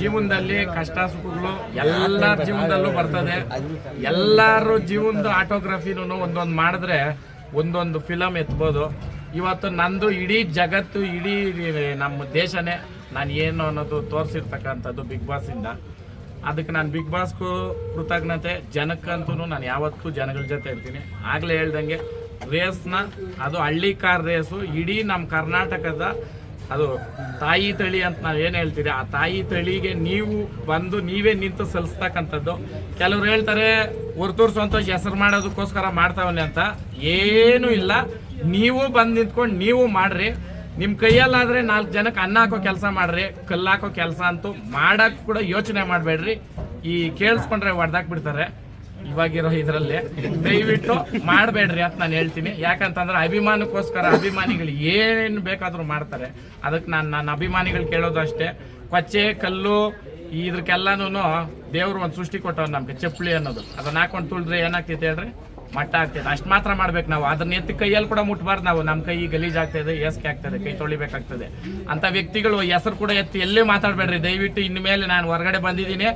ಜೀವನದಲ್ಲಿ ಕಷ್ಟ ಸುಖಗಳು ಎಲ್ಲರ ಜೀವನದಲ್ಲೂ ಬರ್ತದೆ. ಎಲ್ಲಾರು ಜೀವನದ ಆಟೋಗ್ರಫಿನೂ ಒಂದೊಂದು ಮಾಡಿದ್ರೆ ಒಂದೊಂದು ಫಿಲಮ್ ಎತ್ಬೋದು. ಇವತ್ತು ನಂದು ಇಡೀ ಜಗತ್ತು, ಇಡೀ ನಮ್ಮ ದೇಶನೇ ನಾನು ಏನು ಅನ್ನೋದು ತೋರಿಸಿರ್ತಕ್ಕಂಥದ್ದು ಬಿಗ್ ಬಾಸಿಂದ ಅದಕ್ಕೆ ನಾನು ಬಿಗ್ ಬಾಸ್ಗೂ ಕೃತಜ್ಞತೆ. ಜನಕ್ಕಂತೂ ನಾನು ಯಾವತ್ತೂ ಜನಗಳ ಜೊತೆ ಇರ್ತೀನಿ. ಆಗಲೇ ಹೇಳ್ದಂಗೆ ರೇಸ್ನ ಅದು ಹಳ್ಳಿ ಕಾರ್ ರೇಸು ಇಡೀ ನಮ್ಮ ಕರ್ನಾಟಕದ ಅದು ತಾಯಿ ತಳಿ ಅಂತ ನಾವು ಏನು ಹೇಳ್ತೀರಿ? ಆ ತಾಯಿ ತಳಿಗೆ ನೀವು ಬಂದು ನೀವೇ ನಿಂತು ಸಲ್ಲಿಸ್ತಕ್ಕಂಥದ್ದು. ಕೆಲವ್ರು ಹೇಳ್ತಾರೆ ಹೊರ್ತೂರು ಸಂತೋಷ, ಹೆಸರು ಮಾಡೋದಕ್ಕೋಸ್ಕರ ಮಾಡ್ತಾವನೆ ಅಂತ. ಏನೂ ಇಲ್ಲ. ನೀವು ಬಂದು ನಿಂತ್ಕೊಂಡು ನೀವು ಮಾಡ್ರಿ. ನಿಮ್ಮ ಕೈಯಲ್ಲಾದರೆ ನಾಲ್ಕು ಜನಕ್ಕೆ ಅನ್ನ ಹಾಕೋ ಕೆಲಸ ಮಾಡ್ರಿ. ಕಲ್ಲು ಹಾಕೋ ಕೆಲಸ ಅಂತೂ ಮಾಡೋಕ್ಕೆ ಕೂಡ ಯೋಚನೆ ಮಾಡಬೇಡ್ರಿ. ಈ ಕೇಳಿಸ್ಕೊಂಡ್ರೆ ಹೊಡ್ದಾಕ್ ಬಿಡ್ತಾರೆ ಇವಾಗಿರೋ ಇದರಲ್ಲಿ. ದಯವಿಟ್ಟು ಮಾಡಬೇಡ್ರಿ ಅಂತ ನಾನು ಹೇಳ್ತೀನಿ. ಯಾಕಂತಂದ್ರೆ ಅಭಿಮಾನಕ್ಕೋಸ್ಕರ ಅಭಿಮಾನಿಗಳು ಏನು ಬೇಕಾದರೂ ಮಾಡ್ತಾರೆ. ಅದಕ್ಕೆ ನಾನು ನನ್ನ ಅಭಿಮಾನಿಗಳು ಕೇಳೋದು ಅಷ್ಟೇ. ಕೊಚ್ಚೆ, ಕಲ್ಲು ಇದಕ್ಕೆಲ್ಲನೂ ದೇವ್ರು ಒಂದು ಸೃಷ್ಟಿ ಕೊಟ್ಟವ್ರು ನಮ್ಗೆ, ಚಪ್ಪಲಿ ಅನ್ನೋದು. ಅದನ್ನ ಹಾಕೊಂಡು ತುಳಿದ್ರೆ ಏನಾಗ್ತೈತೆ ಹೇಳ್ರಿ? ಮಟ್ಟ ಆಗ್ತೈತೆ. ಅಷ್ಟು ಮಾತ್ರ ಮಾಡ್ಬೇಕು ನಾವು. ಅದನ್ನ ಎತ್ತಿ ಕೈಯಲ್ಲಿ ಕೂಡ ಮುಟ್ಬಾರ್ದು ನಾವು. ನಮ್ಮ ಕೈ ಗಲೀಜ್ ಆಗ್ತದೆ, ಏಸ್ಕೆ ಆಗ್ತದೆ, ಕೈ ತೊಳಿಬೇಕಾಗ್ತದೆ. ಅಂತ ವ್ಯಕ್ತಿಗಳು ಹೆಸರು ಕೂಡ ಎತ್ತಿ ಎಲ್ಲೇ ಮಾತಾಡಬೇಡ್ರಿ. ದಯವಿಟ್ಟು ಇನ್ಮೇಲೆ ನಾನು ಹೊರಗಡೆ ಬಂದಿದ್ದೀನಿ.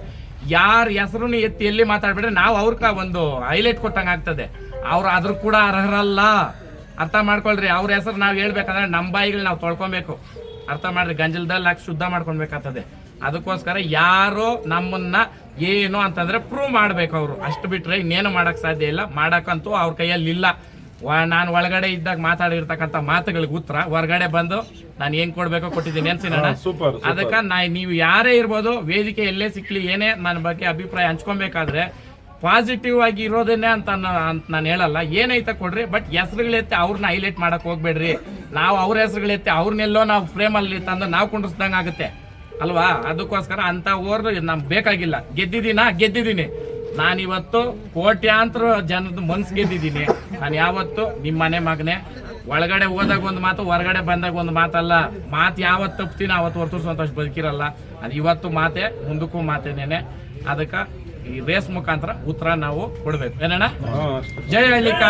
ಯಾರ ಹೆಸರು ಎತ್ತಿ ಎಲ್ಲಿ ಮಾತಾಡ್ಬಿಟ್ರೆ ನಾವು ಅವ್ರಕ ಒಂದು ಹೈಲೈಟ್ ಕೊಟ್ಟಂಗೆ ಆಗ್ತದೆ. ಅವ್ರು ಅದ್ರ ಕೂಡ ಅರ್ಹರಲ್ಲ. ಅರ್ಥ ಮಾಡ್ಕೊಳ್ರಿ, ಅವ್ರ ಹೆಸರು ನಾವು ಹೇಳ್ಬೇಕಂದ್ರೆ ನಮ್ಮ ಬಾಯಿಗಳು ನಾವು ತೊಳ್ಕೊಬೇಕು. ಅರ್ಥ ಮಾಡ್ರಿ ಗಂಜಲದಲ್ಲಿ ಹಾಕಿ ಶುದ್ಧ ಮಾಡ್ಕೊಳ್ಬೇಕಾಗ್ತದೆ. ಅದಕ್ಕೋಸ್ಕರ ಯಾರೋ ನಮ್ಮನ್ನ ಏನು ಅಂತಂದ್ರೆ ಪ್ರೂವ್ ಮಾಡ್ಬೇಕು ಅವರು. ಅಷ್ಟು ಬಿಟ್ರೆ ಇನ್ನೇನು ಮಾಡಕ್ ಸಾಧ್ಯ ಇಲ್ಲ. ಮಾಡಕ್ಕಂತೂ ಅವ್ರ ಕೈಯಲ್ಲಿ ಇಲ್ಲ ನಾನು ಒಳಗಡೆ ಇದ್ದಾಗ ಮಾತಾಡಿರ್ತಕ್ಕಂಥ ಮಾತುಗಳಿಗೆ ಉತ್ತರ. ಹೊರಗಡೆ ಬಂದು ನಾನು ಏನ್ ಕೊಡ್ಬೇಕೋ ಕೊಟ್ಟಿದ್ದೀನಿ. ಅನ್ಸಿನಣ್ಣ ಸೂಪರ್ ಅದಕ್ಕೆ ನಾ ನೀವು ಯಾರೇ ಇರ್ಬೋದು ವೇದಿಕೆ ಎಲ್ಲೇ ಸಿಕ್ಲಿ ಏನೇ ನನ್ನ ಬಗ್ಗೆ ಅಭಿಪ್ರಾಯ ಹಂಚ್ಕೊಬೇಕಾದ್ರೆ ಪಾಸಿಟಿವ್ ಆಗಿ ಇರೋದನ್ನೇ ಅಂತ ನಾನು- ಅಂತ ನಾನು ಹೇಳಲ್ಲ. ಏನೈತೆ ಕೊಡ್ರಿ ಬಟ್ ಹೆಸರುಗಳೆತ್ತಿ ಅವ್ರನ್ನ ಹೈಲೈಟ್ ಮಾಡಕ್ ಹೋಗ್ಬೇಡ್ರಿ. ನಾವು ಅವ್ರ ಹೆಸರುಗಳೆತ್ತಿ ಅವ್ರನ್ನೆಲ್ಲೋ ನಾವು ಫ್ರೇಮಲ್ಲಿ ತಂದು ನಾವು ಕುಂಡಿಸ್ದಂಗೆ ಆಗುತ್ತೆ. ಅಲ್ವಾ? ಅದಕ್ಕೋಸ್ಕರ ಅಂತ ಓರ್ ನಮ್ಗೆ ಬೇಕಾಗಿಲ್ಲ. ಗೆದ್ದಿದ್ದೀನಾ? ಗೆದ್ದಿದ್ದೀನಿ. ನಾನಿವತ್ತು ಕೋಟ್ಯಾಂತರ ಜನದ ಮನ್ಸು ಗೆದ್ದಿದ್ದೀನಿ. ನಾನು ಯಾವತ್ತು ನಿಮ್ಮ ಮನೆ ಮಗನೇ. ಒಳಗಡೆ ಹೋದಾಗ ಒಂದು ಮಾತು ಹೊರಗಡೆ ಬಂದಾಗ ಒಂದು ಮಾತಲ್ಲ. ಮಾತು ಯಾವತ್ತು ತಪ್ತೀನಿ ಅವತ್ತು ಹೊರತು ಸಂತೋಷ ಬದುಕಿರಲ್ಲ. ಅದು ಇವತ್ತು ಮಾತೆ ಮುಂದಕ್ಕೂ ಮಾತೇನೇನೆ ಅದಕ್ಕೆ ಈ ರೇಸ್ ಮುಖಾಂತರ ಉತ್ತರ ನಾವು ಕೊಡ್ಬೇಕು. ಏನಣ್ಣ? ಜಯ ಹಳ್ಳಿಕ.